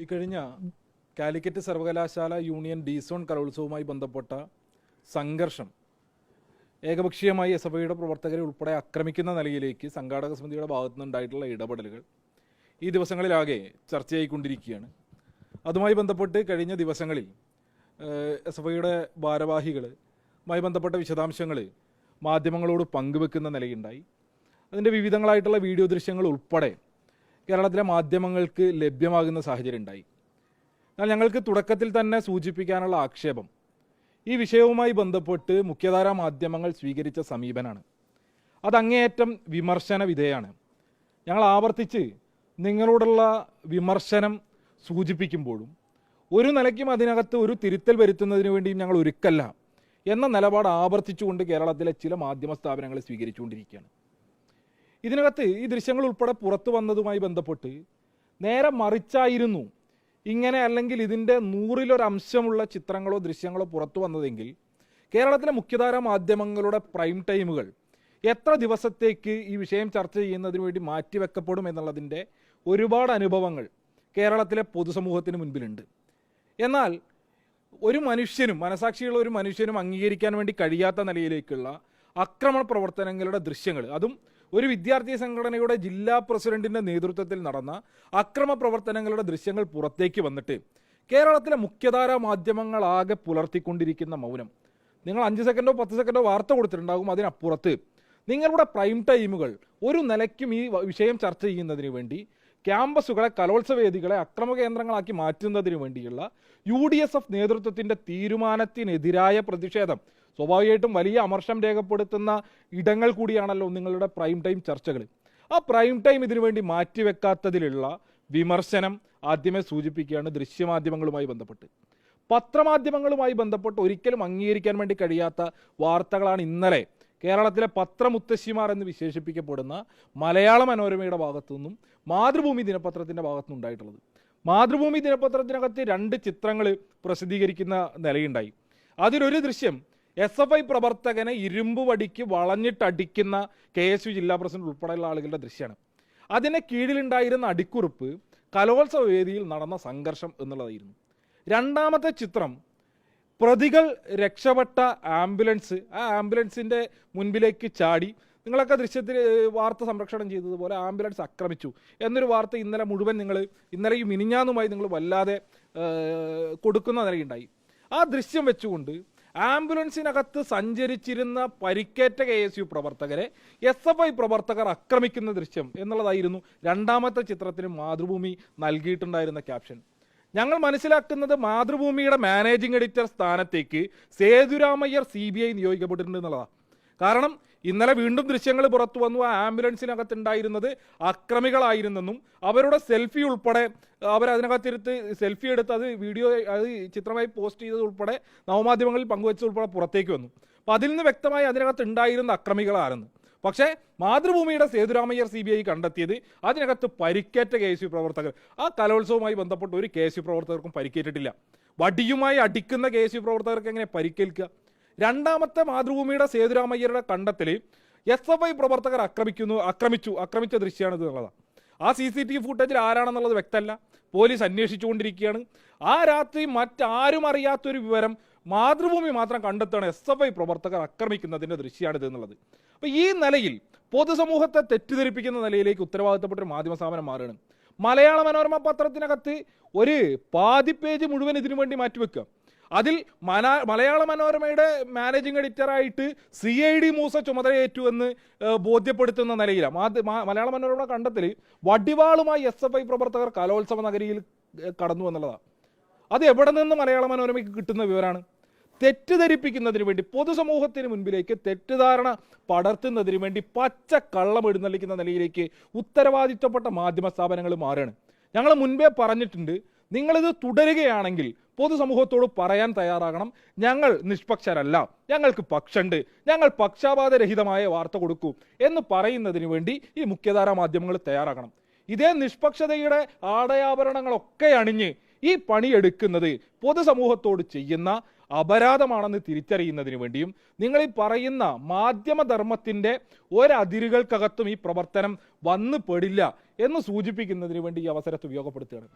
ഈ കഴിഞ്ഞ കാലിക്കറ്റ് സർവകലാശാല യൂണിയൻ ഡിസോൺ കലോത്സവവുമായി ബന്ധപ്പെട്ട സംഘർഷം ഏകപക്ഷീയമായി എസ് എഫ് ഐയുടെ പ്രവർത്തകരെ ഉൾപ്പെടെ ആക്രമിക്കുന്ന നിലയിലേക്ക് സംഘാടക സമിതിയുടെ ഭാഗത്തു നിന്നുണ്ടായിട്ടുള്ള ഇടപെടലുകൾ ഈ ദിവസങ്ങളിലാകെ ചർച്ചയായിക്കൊണ്ടിരിക്കുകയാണ്. അതുമായി ബന്ധപ്പെട്ട് കഴിഞ്ഞ ദിവസങ്ങളിൽ എസ് എഫ് ഐയുടെ ഭാരവാഹികളുമായി ബന്ധപ്പെട്ട വിശദാംശങ്ങൾ മാധ്യമങ്ങളോട് പങ്കുവെക്കുന്ന നിലയുണ്ടായി. അതിന്റെ വിവിധങ്ങളായിട്ടുള്ള വീഡിയോ ദൃശ്യങ്ങൾ ഉൾപ്പെടെ കേരളത്തിലെ മാധ്യമങ്ങൾക്ക് ലഭ്യമാകുന്ന സാഹചര്യം ഉണ്ടായി എന്നാൽ ഞങ്ങൾക്ക് തുടക്കത്തിൽ തന്നെ സൂചിപ്പിക്കാനുള്ള ആക്ഷേപം ഈ വിഷയവുമായി ബന്ധപ്പെട്ട് മുഖ്യധാരാ മാധ്യമങ്ങൾ സ്വീകരിച്ച സമീപനാണ്. അതങ്ങേയറ്റം വിമർശന വിധേയാണ്. ഞങ്ങൾ ആവർത്തിച്ച് നിങ്ങളോടുള്ള വിമർശനം സൂചിപ്പിക്കുമ്പോഴും ഒരു നിലയ്ക്കും അതിനകത്ത് ഒരു തിരുത്തൽ വരുത്തുന്നതിന് വേണ്ടിയും ഞങ്ങൾ ഒരുക്കല്ല എന്ന നിലപാട് ആവർത്തിച്ചുകൊണ്ട് കേരളത്തിലെ ചില മാധ്യമ സ്ഥാപനങ്ങളെ സ്വീകരിച്ചുകൊണ്ടിരിക്കുകയാണ്. ഇതിനകത്ത് ഈ ദൃശ്യങ്ങൾ ഉൾപ്പെടെ പുറത്തു വന്നതുമായി ബന്ധപ്പെട്ട് നേരെ മറിച്ചായിരുന്നു ഇങ്ങനെ അല്ലെങ്കിൽ ഇതിന്റെ നൂറിലൊരംശമുള്ള ചിത്രങ്ങളോ ദൃശ്യങ്ങളോ പുറത്തു വന്നതെങ്കിൽ കേരളത്തിലെ മുഖ്യധാര മാധ്യമങ്ങളുടെ പ്രൈം ടൈമുകൾ എത്ര ദിവസത്തേക്ക് ഈ വിഷയം ചർച്ച ചെയ്യുന്നതിന് വേണ്ടി മാറ്റിവെക്കപ്പെടും എന്നുള്ളതിന്റെ ഒരുപാട് അനുഭവങ്ങൾ കേരളത്തിലെ പൊതുസമൂഹത്തിന് മുൻപിലുണ്ട്. എന്നാൽ ഒരു മനുഷ്യനും മനസാക്ഷിയുള്ള ഒരു മനുഷ്യനും അംഗീകരിക്കാൻ വേണ്ടി കഴിയാത്ത നിലയിലേക്കുള്ള ആക്രമണ പ്രവർത്തനങ്ങളുടെ ദൃശ്യങ്ങൾ അതും ഒരു വിദ്യാർത്ഥി സംഘടനയുടെ ജില്ലാ പ്രസിഡന്റിന്റെ നേതൃത്വത്തിൽ നടന്ന അക്രമ പ്രവർത്തനങ്ങളുടെ ദൃശ്യങ്ങൾ പുറത്തേക്ക് വന്നിട്ട് കേരളത്തിലെ മുഖ്യധാരാ മാധ്യമങ്ങളാകെ പുലർത്തിക്കൊണ്ടിരിക്കുന്ന മൗനം. നിങ്ങൾ അഞ്ച് സെക്കൻഡോ പത്ത് സെക്കൻഡോ വാർത്ത കൊടുത്തിട്ടുണ്ടാകും അതിനപ്പുറത്ത്. നിങ്ങളുടെ പ്രൈം ടൈമുകൾ ഒരു നിലയ്ക്കും ഈ വിഷയം ചർച്ച ചെയ്യുന്നതിന് വേണ്ടി ക്യാമ്പസുകളെ കലോത്സവ വേദികളെ അക്രമ കേന്ദ്രങ്ങളാക്കി മാറ്റുന്നതിന് വേണ്ടിയുള്ള യു ഡി എസ് എഫ് നേതൃത്വത്തിന്റെ തീരുമാനത്തിനെതിരായ പ്രതിഷേധം സ്വാഭാവികമായിട്ടും വലിയ അമർഷം രേഖപ്പെടുത്തുന്ന ഇടങ്ങൾ കൂടിയാണല്ലോ നിങ്ങളുടെ പ്രൈം ടൈം ചർച്ചകൾ ആ പ്രൈം ടൈം ഇതിനുവേണ്ടി മാറ്റിവെക്കാത്തതിലുള്ള വിമർശനം ആദ്യമേ സൂചിപ്പിക്കുകയാണ് ദൃശ്യമാധ്യമങ്ങളുമായി ബന്ധപ്പെട്ട്. പത്രമാധ്യമങ്ങളുമായി ബന്ധപ്പെട്ട് ഒരിക്കലും അംഗീകരിക്കാൻ വേണ്ടി കഴിയാത്ത വാർത്തകളാണ് ഇന്നലെ കേരളത്തിലെ പത്രമുത്തശ്ശിമാർ എന്ന് വിശേഷിപ്പിക്കപ്പെടുന്ന മലയാള മനോരമയുടെ ഭാഗത്തു നിന്നും മാതൃഭൂമി ദിനപത്രത്തിന്റെ ഭാഗത്തു ഉണ്ടായിട്ടുള്ളത് മാതൃഭൂമി ദിനപത്രത്തിനകത്ത് രണ്ട് ചിത്രങ്ങൾ പ്രസിദ്ധീകരിക്കുന്ന നിലയുണ്ടായി. അതിലൊരു ദൃശ്യം എസ് എഫ് ഐ പ്രവർത്തകനെ ഇരുമ്പ് വടിക്ക് വളഞ്ഞിട്ടടിക്കുന്ന കെ എസ് യു ജില്ലാ പ്രസിഡന്റ് ഉൾപ്പെടെയുള്ള ആളുകളുടെ ദൃശ്യമാണ് അതിന് കീഴിലുണ്ടായിരുന്ന അടിക്കുറിപ്പ് കലോത്സവ വേദിയിൽ നടന്ന സംഘർഷം എന്നുള്ളതായിരുന്നു. രണ്ടാമത്തെ ചിത്രം പ്രതികൾ രക്ഷപ്പെട്ട ആംബുലൻസ് ആ ആംബുലൻസിന്റെ മുൻപിലേക്ക് ചാടി. നിങ്ങളൊക്കെ ദൃശ്യത്തിൽ വാർത്ത സംരക്ഷണം ചെയ്തതുപോലെ ആംബുലൻസ് ആക്രമിച്ചു. എന്നൊരു വാർത്ത ഇന്നലെ മുഴുവൻ നിങ്ങൾ ഇന്നലെയും മിനിഞ്ഞാന്നുമായി നിങ്ങൾ വല്ലാതെ കൊടുക്കുന്ന നിലയുണ്ടായി. ആ ദൃശ്യം വെച്ചുകൊണ്ട് ആംബുലൻസിനകത്ത് സഞ്ചരിച്ചിരുന്ന പരിക്കേറ്റ കെ എസ് യു പ്രവർത്തകരെ എസ് എഫ് ഐ പ്രവർത്തകർ ആക്രമിക്കുന്ന ദൃശ്യം എന്നുള്ളതായിരുന്നു രണ്ടാമത്തെ ചിത്രത്തിന് മാതൃഭൂമി നൽകിയിട്ടുണ്ടായിരുന്ന ക്യാപ്ഷൻ. ഞങ്ങൾ മനസ്സിലാക്കുന്നത് മാതൃഭൂമിയുടെ മാനേജിംഗ് എഡിറ്റർ സ്ഥാനത്തേക്ക് സേതുരാമയ്യർ സി ബി ഐ നിയോഗിക്കപ്പെട്ടിട്ടുണ്ട് എന്നുള്ളതാണ് കാരണം ഇന്നലെ വീണ്ടും ദൃശ്യങ്ങൾ പുറത്തു വന്നു. ആ ആംബുലൻസിനകത്ത് ഉണ്ടായിരുന്നത് അക്രമികളായിരുന്നെന്നും അവരുടെ സെൽഫി ഉൾപ്പെടെ അവർ അതിനകത്തിരുത്ത് സെൽഫി എടുത്ത് അത് വീഡിയോ അത് ചിത്രമായി പോസ്റ്റ് ചെയ്തത് ഉൾപ്പെടെ നവമാധ്യമങ്ങളിൽ പങ്കുവച്ചത് ഉൾപ്പെടെ പുറത്തേക്ക് വന്നു. അപ്പോൾ അതിൽ നിന്ന് വ്യക്തമായി അതിനകത്ത് ഉണ്ടായിരുന്ന അക്രമികളാണെന്ന് പക്ഷേ മാതൃഭൂമിയുടെ സേതുരാമയ്യർ സി ബി ഐ കണ്ടെത്തിയത് അതിനകത്ത് പരിക്കേറ്റ കെ എസ് യു പ്രവർത്തകർ. ആ കലോത്സവവുമായി ബന്ധപ്പെട്ട് ഒരു കെ എസ് യു പ്രവർത്തകർക്കും പരിക്കേറ്റിട്ടില്ല. വടിയുമായി അടിക്കുന്ന കെ എസ് യു പ്രവർത്തകർക്ക് എങ്ങനെ പരിക്കേൽക്കുക? രണ്ടാമത്തെ മാതൃഭൂമിയുടെ സേതുരാമയ്യരുടെ കണ്ടെത്തൽ എസ് എഫ് ഐ പ്രവർത്തകർ ആക്രമിക്കുന്നു ആക്രമിച്ചു ആക്രമിച്ച ദൃശ്യമാണ് ഇത് എന്നുള്ളതാണ്. ആ സി സി ടി വി ഫുട്ടേജിൽ ആരാണെന്നുള്ളത് വ്യക്തമല്ല. പോലീസ് അന്വേഷിച്ചുകൊണ്ടിരിക്കുകയാണ്. ആ രാത്രി മറ്റാരും അറിയാത്തൊരു വിവരം മാതൃഭൂമി മാത്രം കണ്ടെത്താണ് എസ് എഫ് ഐ പ്രവർത്തകർ ആക്രമിക്കുന്നതിന്റെ ദൃശ്യമാണിത് എന്നുള്ളത്. അപ്പോൾ ഈ നിലയിൽ പൊതുസമൂഹത്തെ തെറ്റിദ്ധരിപ്പിക്കുന്ന നിലയിലേക്ക് ഉത്തരവാദിത്തപ്പെട്ട ഒരു മാധ്യമ സ്ഥാപനം മാറുകയാണ്. മലയാള മനോരമ പത്രത്തിനകത്ത് ഒരു പാതി പേജ് മുഴുവൻ ഇതിനു വേണ്ടി മാറ്റിവെക്കുക. അതിൽ മലയാള മനോരമയുടെ മാനേജിംഗ് എഡിറ്ററായിട്ട് സി ഐ ഡി മൂസ ചുമതലയേറ്റു എന്ന് ബോധ്യപ്പെടുത്തുന്ന നിലയിലാണ് മലയാള മനോരമ കണ്ടെത്തൽ വടിവാളുമായി എസ് എഫ് ഐ പ്രവർത്തകർ കലോത്സവ നഗരിയിൽ കടന്നു എന്നുള്ളതാണ് അത് എവിടെ നിന്ന് മലയാള മനോരമയ്ക്ക് കിട്ടുന്ന വിവരമാണ് തെറ്റിദ്ധരിപ്പിക്കുന്നതിന് വേണ്ടി പൊതുസമൂഹത്തിന് മുൻപിലേക്ക് തെറ്റിദ്ധാരണ പടർത്തുന്നതിന് വേണ്ടി പച്ച കള്ളം എഴുന്നള്ളിക്കുന്ന നിലയിലേക്ക് ഉത്തരവാദിത്തപ്പെട്ട മാധ്യമ സ്ഥാപനങ്ങൾ മാറുകയാണ്. ഞങ്ങൾ മുൻപേ പറഞ്ഞിട്ടുണ്ട് നിങ്ങളിത് തുടരുകയാണെങ്കിൽ പൊതുസമൂഹത്തോട് പറയാൻ തയ്യാറാകണം. ഞങ്ങൾ നിഷ്പക്ഷരല്ല. ഞങ്ങൾക്ക് പക്ഷണ്ട്. ഞങ്ങൾ പക്ഷപാതരഹിതമായ വാർത്ത കൊടുക്കൂ എന്ന് പറയുന്നതിന് വേണ്ടി ഈ മുഖ്യധാരാ മാധ്യമങ്ങൾ തയ്യാറാകണം. ഇതേ നിഷ്പക്ഷതയുടെ ആടയാഭരണങ്ങളൊക്കെ അണിഞ്ഞ് ഈ പണിയെടുക്കുന്നത് പൊതുസമൂഹത്തോട് ചെയ്യുന്ന അപരാധമാണെന്ന് തിരിച്ചറിയുന്നതിന് വേണ്ടിയും നിങ്ങൾ ഈ പറയുന്ന മാധ്യമധർമ്മത്തിന്റെ ഒരതിരുകൾക്കകത്തും ഈ പ്രവർത്തനം വന്നു പെടില്ല എന്ന് സൂചിപ്പിക്കുന്നതിന് വേണ്ടി ഈ അവസരത്തെ ഉപയോഗപ്പെടുത്തുകയാണ്.